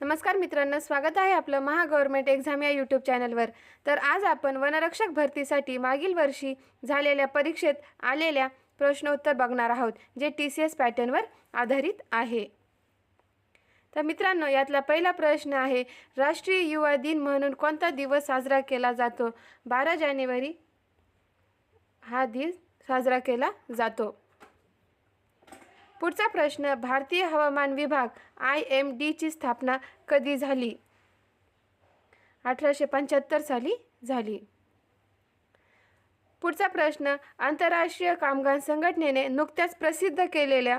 नमस्कार मित्रांनो स्वागत आहे आपलं महागव्हर्मेंट एक्झाम या यूट्यूब चॅनलवर. तर आज आपण वनरक्षक भरतीसाठी मागील वर्षी झालेल्या परीक्षेत आलेल्या प्रश्नोत्तर बघणार आहोत जे टी सी एस पॅटर्नवर आधारित आहे. तर मित्रांनो यातला पहिला प्रश्न आहे राष्ट्रीय युवा दिन म्हणून कोणता दिवस साजरा केला जातो? बारा जानेवारी हा दिन साजरा केला जातो. पुढचा प्रश्न भारतीय हवामान विभाग आय एम डीची स्थापना कधी झाली? अठराशे पंच्याहत्तर साली झाली. पुढचा प्रश्न आंतरराष्ट्रीय कामगार संघटनेने नुकत्याच प्रसिद्ध केलेल्या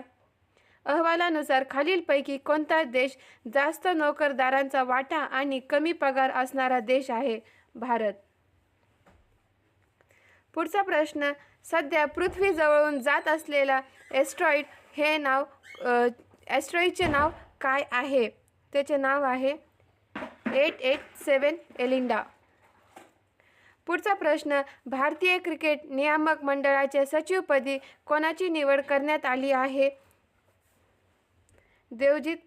अहवालानुसार खालीलपैकी कोणता देश जास्त नोकरदारांचा वाटा आणि कमी पगार असणारा देश आहे? भारत. पुढचा प्रश्न सध्या पृथ्वीजवळून जात असलेला एस्ट्रॉईड हे नाव ॲस्ट्रॉईडचे नाव काय आहे? त्याचे नाव आहे एट एट सेवन एलिंडा. पुढचा प्रश्न भारतीय क्रिकेट नियामक मंडळाच्या सचिवपदी कोणाची निवड करण्यात आली आहे? देवजित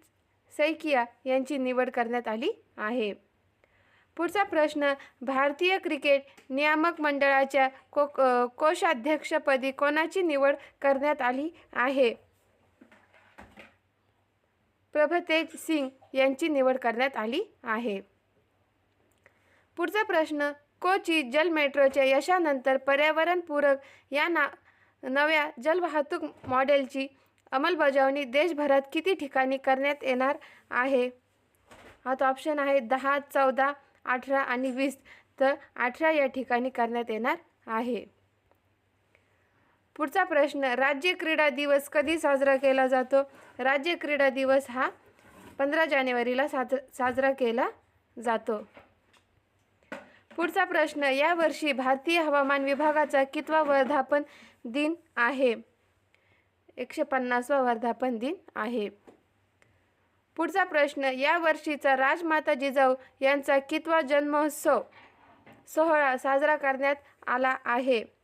सैकिया यांची निवड करण्यात आली आहे. पुढचा प्रश्न भारतीय क्रिकेट नियामक मंडळाच्या को कोषाध्यक्षपदी कोणाची निवड करण्यात आली आहे? प्रभतेज सिंग यांची निवड करण्यात आली आहे. पुढचा प्रश्न कोची जल मेट्रोच्या यशानंतर पर्यावरणपूरक या ना नव्या जलवाहतूक मॉडेलची अंमलबजावणी देशभरात किती ठिकाणी करण्यात येणार आहे? आता ऑप्शन आहे दहा चौदा अठरा आणि वीस. तर अठरा या ठिकाणी करण्यात येणार आहे. पुढचा प्रश्न राज्य क्रीडा दिवस कधी साजरा केला जातो? राज्य क्रीडा दिवस हा पंधरा जानेवारीला साज साजरा केला जातो. पुढचा प्रश्न यावर्षी भारतीय हवामान विभागाचा कितवा वर्धापन दिन आहे? एकशे पन्नासवा वर्धापन दिन आहे. पुढचा प्रश्न या वर्षीचा राजमाता जिजाऊ यांचा कितवा जन्मोत्सव सोहळा साजरा करण्यात आला आहे?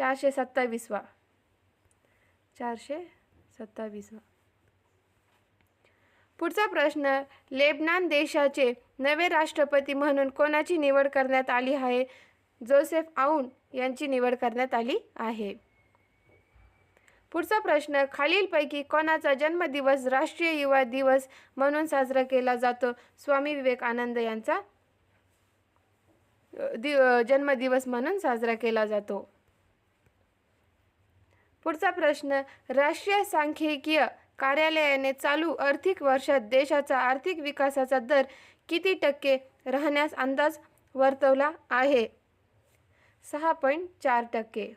चारशे सत्तावीसवा चारशे सत्तावीसवा पुढचा प्रश्न लेबनान देशाचे नवे राष्ट्रपती म्हणून कोणाची निवड करण्यात आली आहे? जोसेफ आऊन यांची निवड करण्यात आली आहे. पुढचा प्रश्न खालीलपैकी कोणाचा जन्मदिवस राष्ट्रीय युवा दिवस म्हणून साजरा केला जातो? स्वामी विवेकानंद यांचा दि जन्मदिवस म्हणून साजरा केला जातो. पुढचा प्रश्न राष्ट्रीय सांख्यिकीय कार्यालयाने चालू आर्थिक वर्षात देशाचा आर्थिक विकासाचा दर किती टक्के राहण्यास अंदाज वर्तवला आहे? सहा पॉईंट चार टक्के.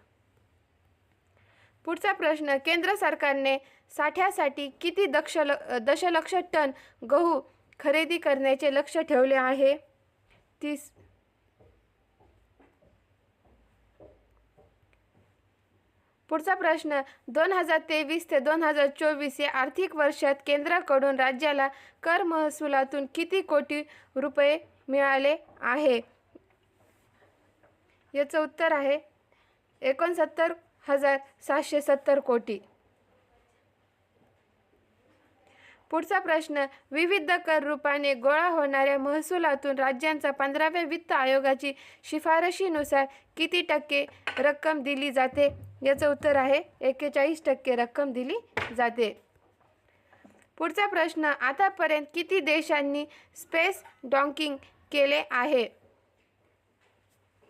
पुढचा प्रश्न केंद्र सरकारने साठ्यासाठी किती दक्ष दशलक्ष टन गहू खरेदी करण्याचे लक्ष ठेवले आहे? तीस पुढचा प्रश्न दोन हजार तेवीस ते दोन हजार चोवीस या आर्थिक वर्षात केंद्राकडून राज्याला कर महसुलातून किती कोटी रुपये मिळाले आहे? याचं उत्तर आहे एकोणसत्तर हजार सातशे सत्तर कोटी. पुढचा प्रश्न विविध कर रूपाने गोळा होणाऱ्या महसुलातून राज्यांचा पंधराव्या वित्त आयोगाची शिफारशीनुसार किती टक्के रक्कम दिली जाते? याचं उत्तर आहे एक्केचाळीस टक्के रक्कम दिली जाते. पुढचा प्रश्न आतापर्यंत किती देशांनी स्पेस डॉंकिंग केले आहे?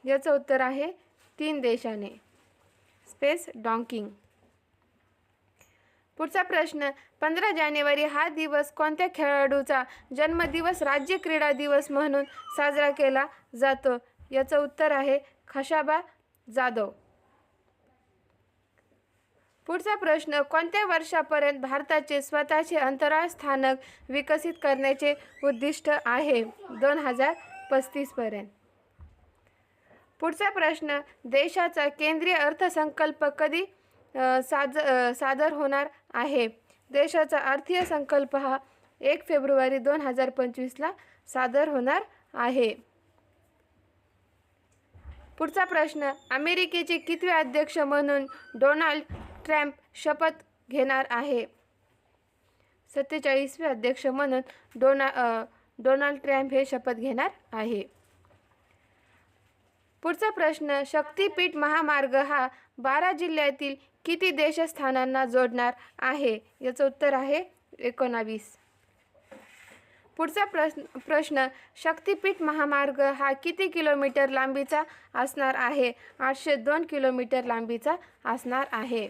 याचं उत्तर आहे तीन देशाने. Space docking. पुढचा प्रश्न पंधरा जानेवारी हा दिवस कोणत्या खेळाडूचा जन्मदिवस राज्य क्रीडा दिवस म्हणून साजरा केला जातो? याचं उत्तर आहे खशाबा जाधव. पुढचा प्रश्न कोणत्या वर्षापर्यंत भारताचे स्वतःचे अंतराळ स्थानक विकसित करण्याचे उद्दिष्ट आहे? दोन हजार पस्तीसपर्यंत पुढचा प्रश्न देशाचा केंद्रीय अर्थसंकल्प कधी साज सादर होणार? आहे. देशाचा अर्थीय संकल्प हा एक फेब्रुवारी दोन हजार पंचवीसला सादर होणार आहे. पुढचा प्रश्न अमेरिकेचे कितवे अध्यक्ष म्हणून डोनाल्ड ट्रम्प शपथ घेणार आहे? सत्तेचाळीसवे अध्यक्ष म्हणून डोना डोनाल्ड ट्रम्प हे शपथ घेणार आहे. पुढचा प्रश्न शक्तीपीठ महामार्ग हा बारा जिल्ह्यातील किती देशस्थानांना जोडणार आहे? याचं उत्तर आहे एकोणावीस. पुढचा प्रश्न प्रश्न शक्तीपीठ महामार्ग हा किती किलोमीटर लांबीचा असणार आहे? आठशे दोन किलोमीटर लांबीचा असणार आहे.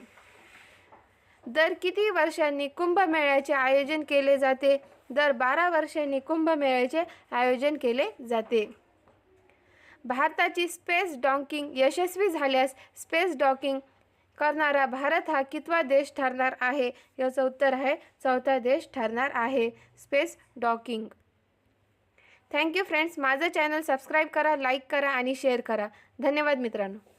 दर किती वर्षांनी कुंभमेळ्याचे आयोजन केले जाते? दर बारा वर्षांनी कुंभमेळ्याचे आयोजन केले जाते. भारताची स्पेस डॉकिंग यशस्वी झाल्यास स्पेस डॉकिंग करणारा भारत हा कितवा देश ठरणार आहे? याचं उत्तर आहे चौथा देश ठरणार आहे space docking. Thank you friends माझं चॅनल सबस्क्राईब करा लाईक करा आणि शेअर करा. धन्यवाद मित्रांनो.